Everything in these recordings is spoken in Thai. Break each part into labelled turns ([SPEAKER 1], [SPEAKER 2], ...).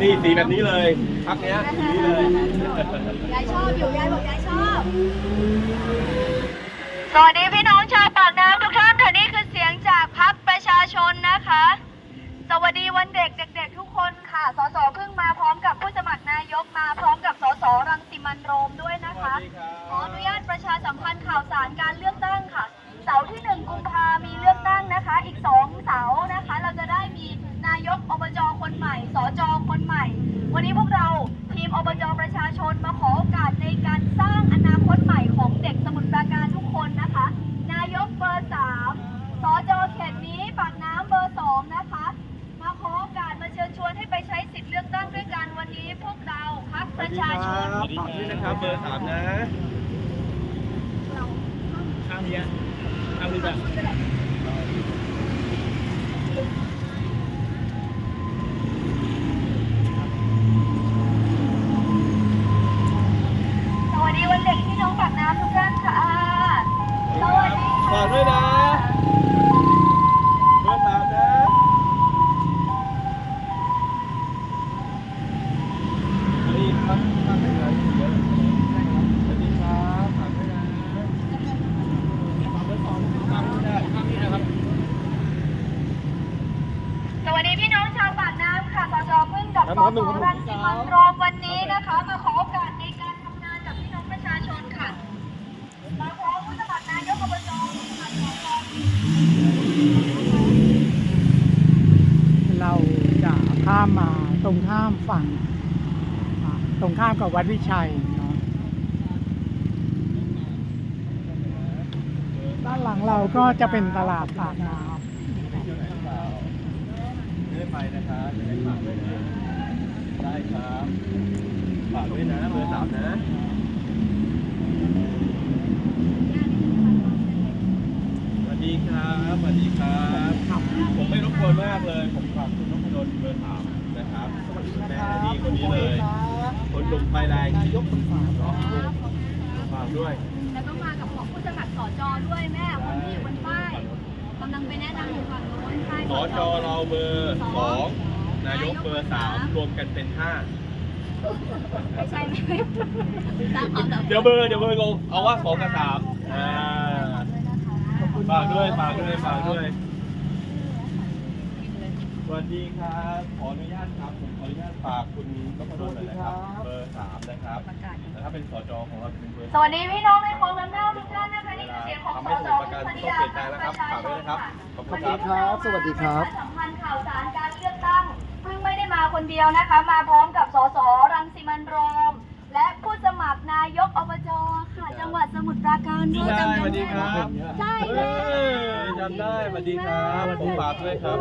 [SPEAKER 1] นี่สีแบบนี้เลยพักเนี้ยสีนี้เลย
[SPEAKER 2] ยายชอบอยู่ยายบอกยายชอบสวัสดีพี่น้องชาวปากน้ำทุกท่านค่ะนี่คือเสียงจากพักประชาชนนะคะ สวัสดีวันเด็กเด็ก ๆ ทุกคนค่ะสสเพิ่งมาพร้อมกับผู้สมัครนายกมาพร้อมกับสสรังสิมันต์โรมด้วยนะคะขออนุญาตประชาสัมพันธ์ข่าวสารการเลือกตั้งค่ะ เสาร์ที่หนึ่งกุมภามีเลือกตั้งนะคะ อีกสองเสาร์นะคะ เราจะได้มีนายกอบจคนใหม่ สจคนใหม่ วั นนี้พวกเราทีมอบจประชาชนมาขอโอกาสในการสร้างอนาคตใหม่ของเด็กสมุทรปราการทุกคนนะคะ นายกเบอร์สามสจเขตนี้ปากน้ำเบอร์สองนะคะ มาขอโอกาสมาเชิญชวนให้ไปใช้สิทธิ์เลือกตั้งด้วยกันวันนี้พวกเราพักประชาชน
[SPEAKER 1] สวัสดีนะครับเบอร์สามนะ
[SPEAKER 3] ข้างนี้ข้างนี้แบบ
[SPEAKER 2] ส
[SPEAKER 1] รงข้าม
[SPEAKER 4] ฝั่ง ตรงข้ามกับวัดวิชัยเนาะด้านหลังเราก็จะเป็นตลาดปากน้ำ
[SPEAKER 1] ได้ไปนะครับได้ฝากด้วยนะได้ครับฝากด้วยนะเบอร์สามนะ สวัสดีครับ สวัสดีครับ ผมไม่รบกวนมากเลย ผมฝากคุณนพดลเบอร์สามนะครับ สวัสดีแม่ดีคนนี้เลย คนหนุ่มไฟแรงนายกคนฝากเนาะฝากด้วย
[SPEAKER 2] แล้วก็มากับของผู้สมัครสจด้วยแม่คนที่อยู่บนป้ายกำลังไปแนะนำอยู่ฝั่งโน้นป้าย
[SPEAKER 1] สจ เราเบอร์สองนายกเบอร์สามรวมกันเป็นห้า
[SPEAKER 2] ไม่ใช่ไม่ตามเอาแต่
[SPEAKER 1] เดี๋ยวเบอร์เดี๋ยวเบอร์งงเอาว่าสองกับสามอ่าฝากด้วยฝากด้วยฝากด้วยสวัสดีครับ ขออนุญาตครับผมขออนุญาตฝากคุณนพดลหน่อยนะครับ เบอร์สามนะครับแล้วถ้าเป็นสจของเราจะเป็นเบอร์
[SPEAKER 2] สวัสดีพี่น้องในโครงน้ำเน่าทุกท่านนะคะนี่คือเสียงของ
[SPEAKER 1] ทำ
[SPEAKER 2] ส
[SPEAKER 1] ให้
[SPEAKER 2] ส
[SPEAKER 1] สมุทรปราการต้องเปลี่ยนแปลงนะครับฝากด้วยนะครับขอบคุณครับ
[SPEAKER 4] สวัสดีครับ
[SPEAKER 2] ประชาสัมพันธ์ข่าวสารการเลือกตั้งเพิ่งไม่ได้มาคนเดียวนะคะ มาพร้อมกับสสรังสิมันต์โรม และผู้สมัครนายกอบจค่ะจังหวัดสมุทรปราการ
[SPEAKER 1] พี่
[SPEAKER 2] ด้วย
[SPEAKER 1] ชาย
[SPEAKER 2] จำ
[SPEAKER 1] สวัส
[SPEAKER 2] ได้
[SPEAKER 1] ดี
[SPEAKER 2] ไห
[SPEAKER 1] ค
[SPEAKER 2] ม
[SPEAKER 1] รับ
[SPEAKER 2] ใช่
[SPEAKER 1] เอ
[SPEAKER 2] เลย
[SPEAKER 1] อจำได้สวัสดีครับผมฝากด้วยครับ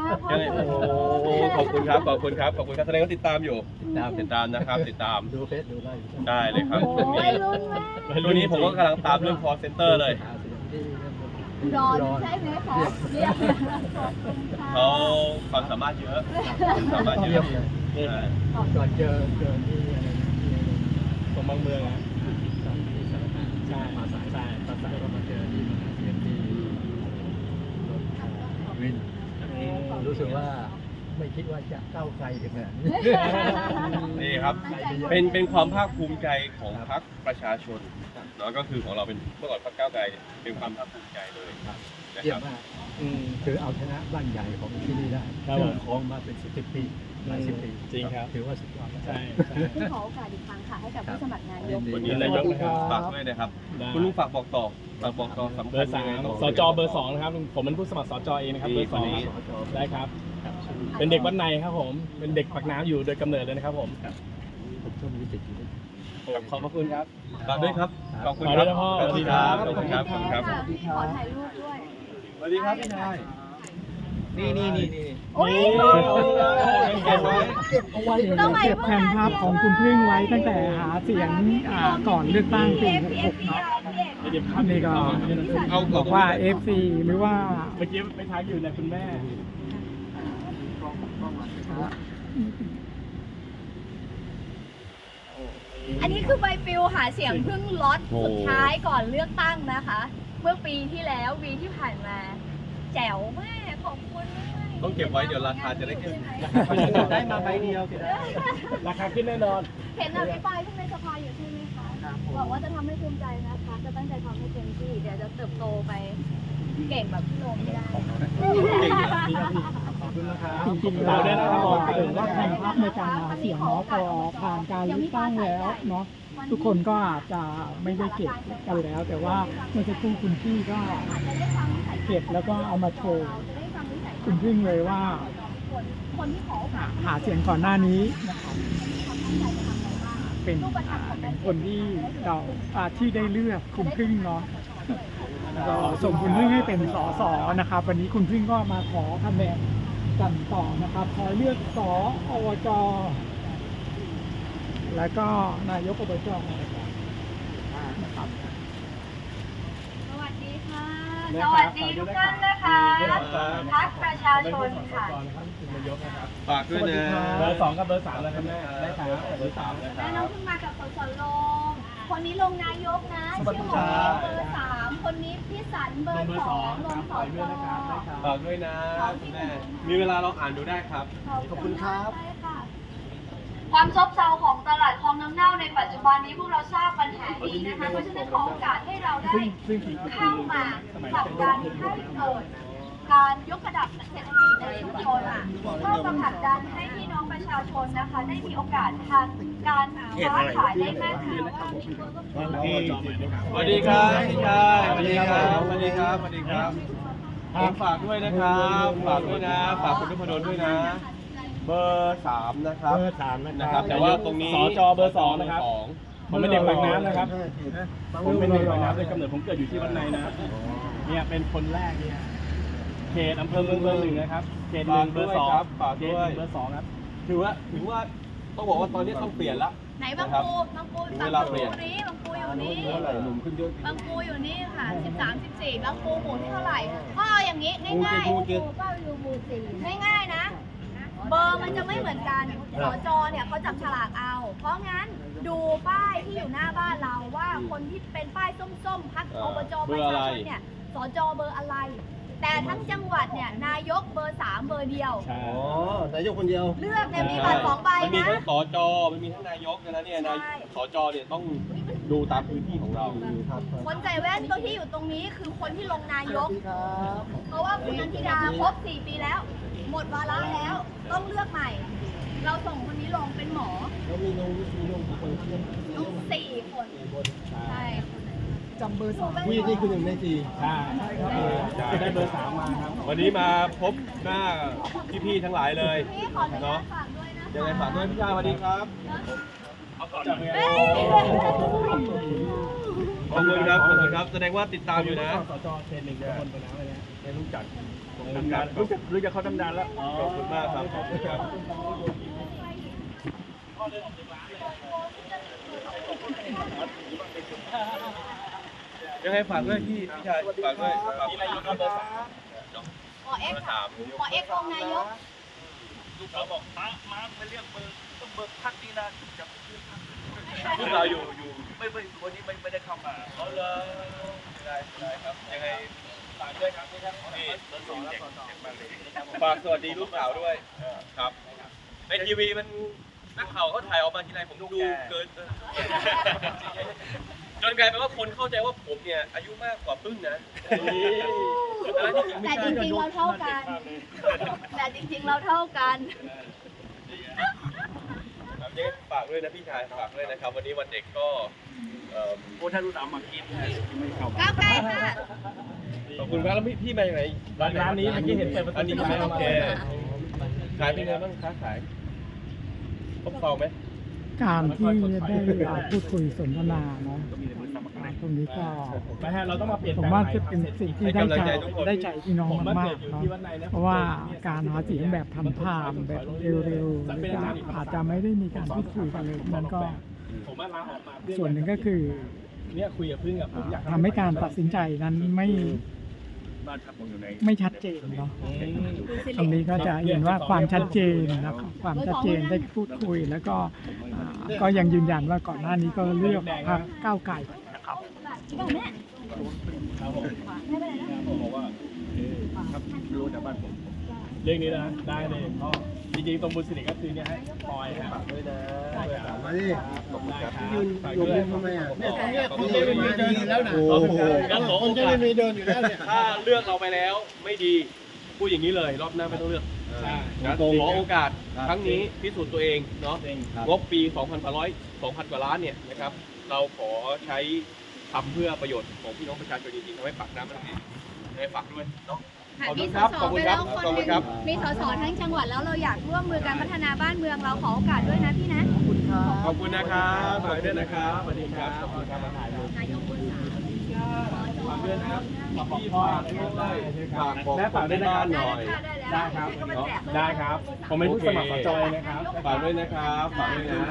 [SPEAKER 2] มาพร้อ
[SPEAKER 1] ยัง
[SPEAKER 2] ม
[SPEAKER 1] ไง
[SPEAKER 2] กับ
[SPEAKER 1] โอ้โหขอบคุณครับ ขอบคุณครับ ขอบคุณครับแสดงว่าติดตามอยู่ ติดตามติดตามนะครับ ติดตาม
[SPEAKER 3] ดูเฟซดูไลฟ์
[SPEAKER 1] ได้เลยครับ
[SPEAKER 2] โอ้ยรุ่นมาก
[SPEAKER 1] ตัวนี้ผมก็กำลังตามเรื่อง call center เลย
[SPEAKER 2] ร อนใช่ไหมคะเรียกขอบคุณค่ะ
[SPEAKER 1] เขาความสามารถเยอะความสามารถเยอะใช่
[SPEAKER 3] ก่อนเจอเจอที่อะไรนะที่
[SPEAKER 1] ตรงบางเมืองนะ
[SPEAKER 3] ตอนที่สารคามใช่มาสายใช่มาสายก็มาเจอที่มหาเสียงที่รถวินรู้สึกว่า ไม่คิดว่าจะก้าวไกลถึงขนาดนี้
[SPEAKER 1] นี่ครับ เป็นเป็นความภาคภูมิใจของพรรคประชาชนเนาะก็คือของเราเป็นเมื่อก่อนพรรคก้าวไกลเนี่ยเป็นความภาคภูมิใจเลยนะ
[SPEAKER 3] เยี่ย
[SPEAKER 1] ค
[SPEAKER 3] ม
[SPEAKER 1] รับ
[SPEAKER 3] มากคือเอาชนะบ้านใหญ่ของที่นี่ได้
[SPEAKER 5] ครับ
[SPEAKER 3] ซึ่ง
[SPEAKER 5] ผม
[SPEAKER 3] ครองมาเป็นสิบสิบปีหลายสิบปี
[SPEAKER 5] จริงครับ
[SPEAKER 3] ถือว่าสุดยอด
[SPEAKER 5] ใช่ใช่
[SPEAKER 2] ขอโอกาสอีกครั้งค่ะให้กับผู้สมัครนายก
[SPEAKER 1] วันนี้นายกนะครับ ฝากด้วยนะครับ
[SPEAKER 5] ได้
[SPEAKER 1] คุณลุงฝากบอกต่อฝากบอกต่อสำ
[SPEAKER 5] เบ
[SPEAKER 1] คั
[SPEAKER 5] อ
[SPEAKER 1] ญ
[SPEAKER 5] ร์สาม
[SPEAKER 1] ยังไงต่
[SPEAKER 5] สจเบอร์สองนะครับผมเป็นผู้สมัครสจเองนะครับเบอร์สอง
[SPEAKER 1] นี่
[SPEAKER 5] ได้ครับ เป็นเด็กวัดในครับผม เป็นเด็กปากน้ำอยู่โดยกำเนิดเลยนะครับผม
[SPEAKER 3] ผมชมวิจิตรอยู่ด้วย
[SPEAKER 5] ขอบพระคุณครับ
[SPEAKER 1] ฝากด้วยครับ ขอบคุณ
[SPEAKER 5] ฝาก
[SPEAKER 1] ค
[SPEAKER 5] ด้
[SPEAKER 1] รั
[SPEAKER 5] วยนะพ่อ
[SPEAKER 1] สวัสดีครับขอบคุณครับขอบคุณครับ
[SPEAKER 2] ขอถ่ายรูปด้วย
[SPEAKER 1] สวัสดีครับพี่ชาย นี่นี่นี่นี่
[SPEAKER 2] โอ้ย
[SPEAKER 1] เก็บไว้
[SPEAKER 2] ต้องไปำ
[SPEAKER 4] เก็บแผ่นภาพของคุณพึ่งไว้ตั้งแต่หาเสียงอ่าก่อนเลือกตั้งปี66เนาะอันนี้ก็
[SPEAKER 1] เอา
[SPEAKER 4] บอกว่า FC หรือว่า
[SPEAKER 5] เมื่อกี้ไปทักอยู่นะคุณแม่
[SPEAKER 2] อันนี้คือใบปลิวหาเสียงเพิ่งล็อตสุดท้ายก่อนเลือกตั้งนะคะ เมื่อปีที่แล้วปีที่ผ่านมา แจ๋วมากขอบคุณมาก
[SPEAKER 1] ต้องเก็บไว้เดี๋ยวราคาจะได้ขึ้น
[SPEAKER 4] ได้มาใบเดียวเสียดาย
[SPEAKER 5] ราคาขึ้นแน่นอน
[SPEAKER 2] เห็นอภิปรายขึ้นในสภาอยู่ใช่ไหมคะบอกว่าจะทำให้ภูมิใจนะคะ จะตั้งใจทำให้เต็มที่เดี๋ยวจะเติบโตไป เก่งแบบพี่โรมให้ได้
[SPEAKER 4] จริงๆแล้วถือว่าแข่งพักในการหาเสียงเนาะพอผ่านการเลือกตั้งแล้วเนาะทุกคนก็อาจจะไม่ได้เก็บกันแล้ว แต่ว่าเมื่อสักครู่คุณพี่ก็เก็บแล้วก็เอามาโชว์คุณพึ่งเลยว่า
[SPEAKER 2] คนที่ขอ
[SPEAKER 4] หาเสียงก่อนหน้านี้นะครับเป็นหนึ่งคนที่เราอ่าที่ได้เลือกคุณพึ่งเนาะ ก็ส่งคุณพึ่งให้เป็นสสนะครับ วันนี้คุณพึ่งก็มาขอคะแนนกันต่อนะครับขอเลือกสอวจแล้วก็นายกอบจนะครับ
[SPEAKER 2] สวัสดีค่ะ
[SPEAKER 5] นะ
[SPEAKER 2] ส
[SPEAKER 5] ครับ
[SPEAKER 2] วัสดีทุกท่านนะคะพักประชาชนค่ะ
[SPEAKER 1] ฝากด้วยนะ
[SPEAKER 5] เบอร์สองกับเบอร์สามแล้วครับแม่ได้ครับเบอร์สามนะค
[SPEAKER 2] แม่
[SPEAKER 5] รับ
[SPEAKER 2] น้องเพิ่งมากับสสลง คนนี้ลงนายกนะ
[SPEAKER 5] สวัส
[SPEAKER 2] ชื่
[SPEAKER 5] ดี
[SPEAKER 2] อหม
[SPEAKER 5] ครั
[SPEAKER 2] อบเบอร์สามคนนี้พี่สันเบอร์สองลงสอจ
[SPEAKER 1] ฝากด้วยนะคุณแม่มีเวลาลองอ่านดูได้ครับ
[SPEAKER 2] ขอบคุณครับ ความซบเซาของตลาดคลองน้ำเน่าในปัจจุบันนี้พวกเราทราบปัญหานี้นะคะ เพราะฉะนั้นขอโอกาสให้เราได้เข้ามาผลักดันให้เกิดการยกระดับเศรษฐกิจในชุมชนเพื่อมาผลักดันให้พี่น้องประชาชนนะคะ ได้มีโอกาสทาง การค้าขายได้มากขึ้น
[SPEAKER 1] สวัสดีครับพี่ชายสวัสดีครับสวัสดีครับสวัสดีครับผมฝากด้วยนะครับฝากด้วยนะฝากคุณทุพดลด้วยนะ เบอร์สามนะครับ
[SPEAKER 3] เบอร์สามนะ
[SPEAKER 1] นะ
[SPEAKER 3] ค
[SPEAKER 1] ค
[SPEAKER 3] รั
[SPEAKER 1] รับบแต่ว่าตรงนี้
[SPEAKER 5] สจเบอร์สองนะครับ
[SPEAKER 1] สอง
[SPEAKER 5] ผมเป็นเด็กปากน้ำนะครับผมเป็นเด็กปากน้ำโดยกำเนิดผมเกิดอยู่ที่วัดในนะครับเนี่ยเป็นคนแรกเนี่ยเขตอำเภอเมืองเบอร์หนึ่งนะครับ เขตหนึ่งเบอร์สอง
[SPEAKER 1] ฝาก
[SPEAKER 5] เข
[SPEAKER 1] ด้
[SPEAKER 5] ต
[SPEAKER 1] ว
[SPEAKER 5] ห
[SPEAKER 1] ย
[SPEAKER 5] นึ่งเบอร์สองครับ
[SPEAKER 1] ถือว่าถือว่า ต้องบอกว่าตอนนี้ต้องเปลี่ยนละ
[SPEAKER 2] ไหนบางปูบางปู
[SPEAKER 1] ถึง
[SPEAKER 2] บาง
[SPEAKER 1] เวลา
[SPEAKER 2] ปู
[SPEAKER 1] เปลี่ยน
[SPEAKER 2] อยู่นี่บางปูอยู่นี่
[SPEAKER 1] หนุ่มขึ้นเยอะ
[SPEAKER 2] บางปูอยู่นี่ค่ะ13 14บางปูหมู่ที่เท่าไหร่ก็เอาอย่างนี้ง่าย
[SPEAKER 1] หมู่เจ็ดหมู่เจ็ด
[SPEAKER 2] ๆก็อยู่หมู่สี่ง่ายๆนะ เบอร์มันจะไม่เหมือนกันสจเนี่ยเขาจับฉลากเอา เพราะงั้นดูป้ายที่อยู่หน้าบ้านเราว่าคนที่เป็นป้ายส้มๆพักอบจประชาชนเนี่ยสจเบอร์อะไร แต่ทั้งจังหวัดเนี่ยนายกเบอร์สามเบอร์เดียว
[SPEAKER 5] ใช่
[SPEAKER 3] อ๋อนายกคนเดียว
[SPEAKER 2] เลือกเนี่ยมีบัตรสองใบ
[SPEAKER 1] มันมี
[SPEAKER 2] นะ
[SPEAKER 1] ทั้งสจมันมีทั้งนายกนะเนี่ยนาย
[SPEAKER 2] ใช่
[SPEAKER 1] สจเนี่ยต้องดูตามพื้นที่ของเรา
[SPEAKER 2] คนใส่แว่นตัวที่อยู่ตรงนี้คือคนที่ลงนายก เพราะว่าคุณนันทิดาครบ4ปีแล้ว หมดวาระแล้ว ต้องเลือกใหม่ เราส่งคนนี้ลงเป็นหมอ
[SPEAKER 3] แล้วมีน้องมีน้องกี่คน
[SPEAKER 2] ลูกสี่คน ใช่
[SPEAKER 4] จำเบอร์สอง
[SPEAKER 3] พี่นี่คือหนึ่งในสี่
[SPEAKER 5] ใช่ จะได้เบอร์สามมาครับ
[SPEAKER 1] วันนี้มาพบหน้าพี่ๆทั้งหลายเลย
[SPEAKER 2] พี่ขออนุญาตฝากด้วยนะ
[SPEAKER 1] ยังไงฝากด้วยพี่ชายสวัสดีครับ
[SPEAKER 2] เอ้ย
[SPEAKER 1] ขอบคุณครับขอบคุณครับ แสดงว่าติดตามอยู่นะ
[SPEAKER 5] สจเขตหนึ่งเป็นคนไปน้ำเลยนะไม่รู้จักทำงานรู้จักรู้จักเขาทำงานแล้ว
[SPEAKER 1] ขอบคุณมากครับขอบคุณครับ ยังไงฝากด้วยพี่พี่ชายฝากด้วยฝาก
[SPEAKER 5] นี่นายกเบอร์สาม
[SPEAKER 2] ขอเอ็กซ์ค่ะขอเอ็กซ์ลงนายก
[SPEAKER 1] พวกเราอยู่อยู่ไม่ไม่วันนี้ไม่ไม่ได้เข้ามาเอาเลยได้ได้ครับยังไงฝากด้วยครับนี่ครับนี่เบอร์สองแล้วฝากสวัสดีลูกสาวด้วยครับในทีวีมันนักข่าวเขาถ่ายออกมาทีไรผมดูเกิน จนกลายเป็นว่าคนเข้าใจว่าผมเนี่ยอายุมากกว่าปึ้งนะแต่จริงๆไม่
[SPEAKER 2] แต่
[SPEAKER 1] ใช่
[SPEAKER 2] จริงๆเราเท่ากัน แต่จริงๆเราเท่ากัน
[SPEAKER 1] ครับยังไงฝากด้วยนะพี่ชายฝากด้วยนะครับ วันนี้วันเด็กก็เอ่อ
[SPEAKER 5] โอ้ท่านรู้สามมากินไม่เข้ามา
[SPEAKER 2] ก้าวไกลค่ะ
[SPEAKER 1] ขอบคุณครับแล้วพี่พี่มาจากไหน
[SPEAKER 5] ร้านร้านนี้เมื่อกี้เห็นเปิดประตู
[SPEAKER 1] อันนี้ขายโอเคขายเป็นไงบ้างค้าขายครบเซาไหม
[SPEAKER 4] การที่ได้อ่าพูดคุยสนทนาเนาะอ่าตรงนี้ก็
[SPEAKER 5] นะฮะเราต้องมาเปลี่ยน
[SPEAKER 4] ผมว่าจะเป็นสิ่งที่ได้ใจได้ใจพี่น้อง
[SPEAKER 5] ผม
[SPEAKER 4] มามา
[SPEAKER 5] กเกิด
[SPEAKER 4] ๆ
[SPEAKER 5] อยู่
[SPEAKER 4] เนาะ
[SPEAKER 5] ที่วัดในนะ
[SPEAKER 4] เพราะว่าการหาเสียงแบบทำทามแบบเร็วๆหรือว่าอาจจะไม่ได้มีการพูดคุยกันเลยมันก็
[SPEAKER 5] ผมว่าลาออกมาเพื่อ
[SPEAKER 4] ส่วนหนึ่งก็คือ
[SPEAKER 5] เนี่ยคุยกับพึ่งกับผมอยาก
[SPEAKER 4] ทำให้การตัดสินใจนั้นไม่
[SPEAKER 5] บ้านครับผมอยู่ใน
[SPEAKER 4] ไม่ชัดเจนเนาะตรงนี้ก็จะเห็นว่าความชัดเจนนะครับความชัดเจนได้พูดคุย แล้วก็อ่าก็ยังยืนยันว่าก่อนหน้านี้ก็เลือกพรรคก้าวไกลนะครับ
[SPEAKER 2] บอกแม่
[SPEAKER 5] ครับผม
[SPEAKER 2] ไม่เป็นไรนะ
[SPEAKER 5] ผมบอกว่าเออครับรู้จากบ้านผม เรื่องนี้นะได้เลยก็จริงๆตรงบุญสิริก็คือเนี่ยให้ปอยฮะ
[SPEAKER 1] ด้วยนะ
[SPEAKER 3] มาดิ
[SPEAKER 1] ขอบคุณครับ
[SPEAKER 3] ยืนอยู่ริมทำไมอะเนี่ยตรงเนี้ย
[SPEAKER 1] ขอบ
[SPEAKER 3] คุ
[SPEAKER 1] คุณ
[SPEAKER 3] ณจะไม่มีเดินอยู่แล้วนะ
[SPEAKER 1] โอ้โห
[SPEAKER 3] งั้นขอโอกาสมีเดินอยู่แล้วเนี่ย
[SPEAKER 1] ถ้าเลือกเราไปแล้วไม่ดีพูดอย่างนี้เลยรอบหน้าไม่ต้องเลือก
[SPEAKER 5] ใช่
[SPEAKER 1] นะขอโอกาสครั้งนี้พิสูจน์ตัวเองเนาะ
[SPEAKER 5] จริง
[SPEAKER 1] งบปี 2,800 2,000 กว่าล้านเนี่ยนะครับ เราขอใช้ทำเพื่อประโยชน์ของพี่น้องประชาชนจริงๆทำให้ปากน้ำมันดีให้ฝากด้วยเนาะ
[SPEAKER 2] ค่ะ
[SPEAKER 1] ขอบคุ
[SPEAKER 2] มี
[SPEAKER 1] ณ
[SPEAKER 2] ส
[SPEAKER 1] ครับ
[SPEAKER 2] ส
[SPEAKER 1] ขอบคุ
[SPEAKER 2] ไป
[SPEAKER 1] ณครั
[SPEAKER 2] แล้
[SPEAKER 1] บ
[SPEAKER 2] วคน
[SPEAKER 1] ขอบ
[SPEAKER 2] ห
[SPEAKER 1] คุ
[SPEAKER 2] นึ่
[SPEAKER 1] ณ
[SPEAKER 2] ง
[SPEAKER 1] ครับ
[SPEAKER 2] มีสสทั้งจังหวัดแล้วเราอยากร่วมมือกันพัฒนาบ้านเมืองเราขอโอกาสด้วยนะพี่นะ
[SPEAKER 3] ขอบคุณครับ
[SPEAKER 1] ขอบคุณนะครับฝากด้วยนะครับสวัสดีครับขอบคุณครับมาถ่ายรูป
[SPEAKER 2] นายกบุญสาม
[SPEAKER 1] ฝากด้วยนะครับพี่ฝากด้วยฝากบอก
[SPEAKER 5] แม่ฝากด้วยนะครับ
[SPEAKER 1] หน่อย
[SPEAKER 5] ได้ครับ ได้ครับ ผมเป็นผู้สมัครสจอยนะครับ
[SPEAKER 1] ฝากด้วยนะครับฝากด้วยนะ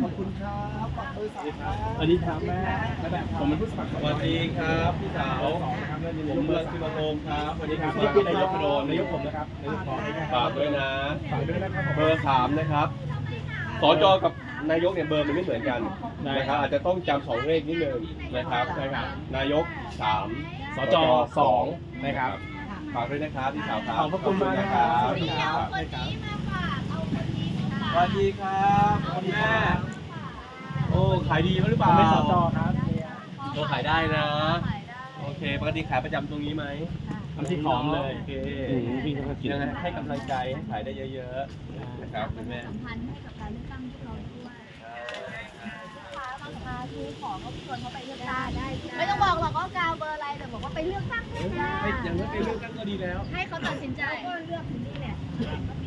[SPEAKER 3] ขอบคุณครับฝากบริษัทครับ
[SPEAKER 5] สวัสดีครับแม่แม่แบบผมเป็นผู้สมัครส
[SPEAKER 1] ส
[SPEAKER 5] จ
[SPEAKER 1] วัสดีครับพี่สาว
[SPEAKER 5] สองนะครับเรื่องนี้
[SPEAKER 1] ผมเมืองสิงคโปร์ครับวันนี้
[SPEAKER 5] ครับ
[SPEAKER 1] นี่
[SPEAKER 5] นี่
[SPEAKER 1] คื
[SPEAKER 5] คืออนายา
[SPEAKER 1] ยก
[SPEAKER 5] ก
[SPEAKER 1] พ
[SPEAKER 5] พ
[SPEAKER 1] โด
[SPEAKER 5] ด
[SPEAKER 1] น
[SPEAKER 5] นายกผมนะครับนายกขอให้นะครับ
[SPEAKER 1] ฝากด้วยนะ
[SPEAKER 5] ฝากด้วยนะครับผม
[SPEAKER 1] เบอร์สามนะครับสจกับนายกเนี่ยเบอร์มันไม่เหมือนกันนะครับอาจจะต้องจำสองเลขนิดนึงนะครับ
[SPEAKER 5] ใช่ครับ
[SPEAKER 1] นายกสาม
[SPEAKER 5] สจสองนะครับ
[SPEAKER 1] ฝากด้วยนะครับพี่สาวครับ
[SPEAKER 5] ขอบพระคุณมากนะครับ
[SPEAKER 1] ขอบคุณครับ สวัสดีครับคุณแม่ โอ้ ขายดีหรือเป
[SPEAKER 5] ผ
[SPEAKER 1] ล่าม
[SPEAKER 5] เป็นสจครับ
[SPEAKER 1] โอ้ขายได้นะ โอเค ปกติขายประจำตรงนี้ไหม
[SPEAKER 5] ทำที่หอมเลย
[SPEAKER 1] โอเคยังไงให้กำลังใจ ให้ขายได้เยอะๆ นะครับคุณแม่
[SPEAKER 2] สัมพันธ์ให้กับการเลือกตั้งพวกเราด้วยลูกค้าบางค้าซื้อของก็ชวนเขาไปเลือกตั้งได้ ไม่ต้องบอกหรอกว่ากาวเบอร์อะไรแต่บอกว่าไปเลือกตั้งด้วยนะ
[SPEAKER 1] ไม่อย่างนั้นไปเลือกตั้งก็ดีแล้ว
[SPEAKER 2] ให้เขาตัดสินใจก็เลือกที่นี่แหละ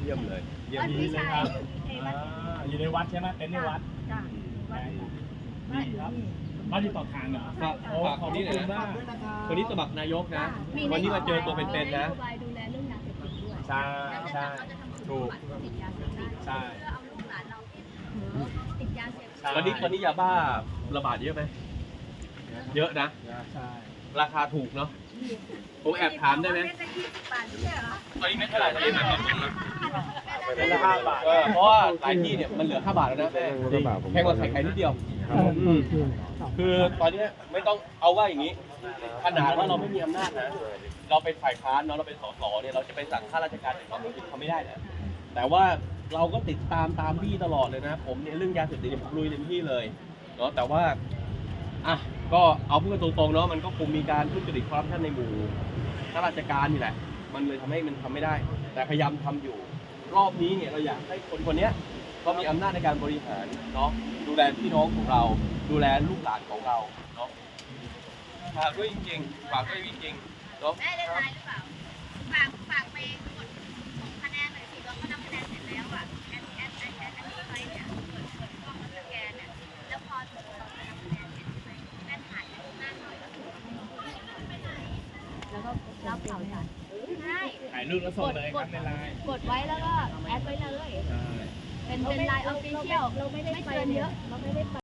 [SPEAKER 1] เยี่ยมเลย เยี่ยม
[SPEAKER 2] บ้าน
[SPEAKER 1] ดี
[SPEAKER 2] พี่
[SPEAKER 1] เลย
[SPEAKER 2] ชาย
[SPEAKER 1] ครับ
[SPEAKER 2] เอ้ย
[SPEAKER 5] อ่
[SPEAKER 2] บ้านา
[SPEAKER 5] อยู่ในวัดใช่ไหมเต็นท์ในวัด
[SPEAKER 2] จ้ะ
[SPEAKER 5] ดีครับบ้านอยู่ต่อทางเหรอ
[SPEAKER 1] ฝาก
[SPEAKER 5] โอ้
[SPEAKER 1] ฝาก
[SPEAKER 5] ขอบ
[SPEAKER 1] นี่หน่อย
[SPEAKER 5] คุณ
[SPEAKER 1] นะ
[SPEAKER 5] มาก
[SPEAKER 1] คนนี้สมัครนายกนะวันนี้มาเจอตัวเป็นๆนะ
[SPEAKER 2] โยบายดูแลเรื่องยาเสพติดด้วย
[SPEAKER 5] ใช่ใช่
[SPEAKER 2] เราจะทำ
[SPEAKER 5] ถูก
[SPEAKER 2] ติดยาเสพติด
[SPEAKER 5] ใช่
[SPEAKER 2] เพื่อเอาลูกหลานเราที่ติดยาเสพติด
[SPEAKER 5] ใช่
[SPEAKER 1] วันนี้ตอนนี้ยาบ้าระบาดเยอะไหม เยอะนะ
[SPEAKER 5] ใช่
[SPEAKER 1] ราคาถูกเนาะ ผมแอบถามได้ไหม
[SPEAKER 2] เม็ดละยี่สิบบาทไม่ใช่เหรอ
[SPEAKER 1] ตอนนี้ไม่เท่าไหร่ตอนนี้แบ บ
[SPEAKER 5] เป็นละห้าบาท
[SPEAKER 1] เออเพราะว่าหลายที่เนี่ยมันเหลือ5บาทแล้วนะแม่แพงกว่าไข่ไข่นิดเดียวอืมคือตอนเนี้ยไม่ต้องเอาว่าอย่างนี้ ขนาดว่าเราไม่มีอำนาจนะ เราเป็นฝ่ายค้านเนาะเราเป็นสสเนี่ยเราจะไปสั่งข้าราชการอื่นเราทำไม่ได้นะแต่ว่าเราก็ติดตามตามบี้ตลอดเลยนะ ผมเนี่ยเรื่องยาเสพติดเนี่ยผมลุยเต็มที่เลยเนาะแต่ว่าอะก็เอาพูดกันตรงๆเนาะมันก็คงมีการทุจริตคอร์รัปชันในหมู่ข้าราชการนี่แหละ มันเลยทำให้มันทำไม่ได้ แต่พยายามทำอยู่ รอบนี้เนี่ยเราอยากให้คนคนเนี้ยเขามีอำนาจในการบริหารเนาะดูแลพี่น้องของเรา ดูแลลูกหลานของเราเนาะฝากด้วยจริงๆฝากด้วยจริงๆเนาะ
[SPEAKER 2] แม่ได้ไลน์หรือเปล่าฝากฝากไปกดส่งคะแนนหน่อยสิว่าเขานับคะแนนเสร็จแล้วอะแอนแอนแอนแอนอันนี้ไปเนี่ยเปิดเปิดกล้องแล้วสแกนเนี่ยแล้วพอถึงเราจะนับคะแนนเสร็จใช่ไหมแม่ถ่ายหน้าหน่อยแล้วก็รับข่าวสารใช่
[SPEAKER 5] ถ่ายรูปแล้วส่งเลยครับในไลน์
[SPEAKER 2] กดไว้แล้วก็แอดไว้เลย
[SPEAKER 5] ใช่
[SPEAKER 2] เป็นเป็นไลน์ออฟฟิเชียลเราไม่ได้เตือนเยอะ เราไม่ได้ไป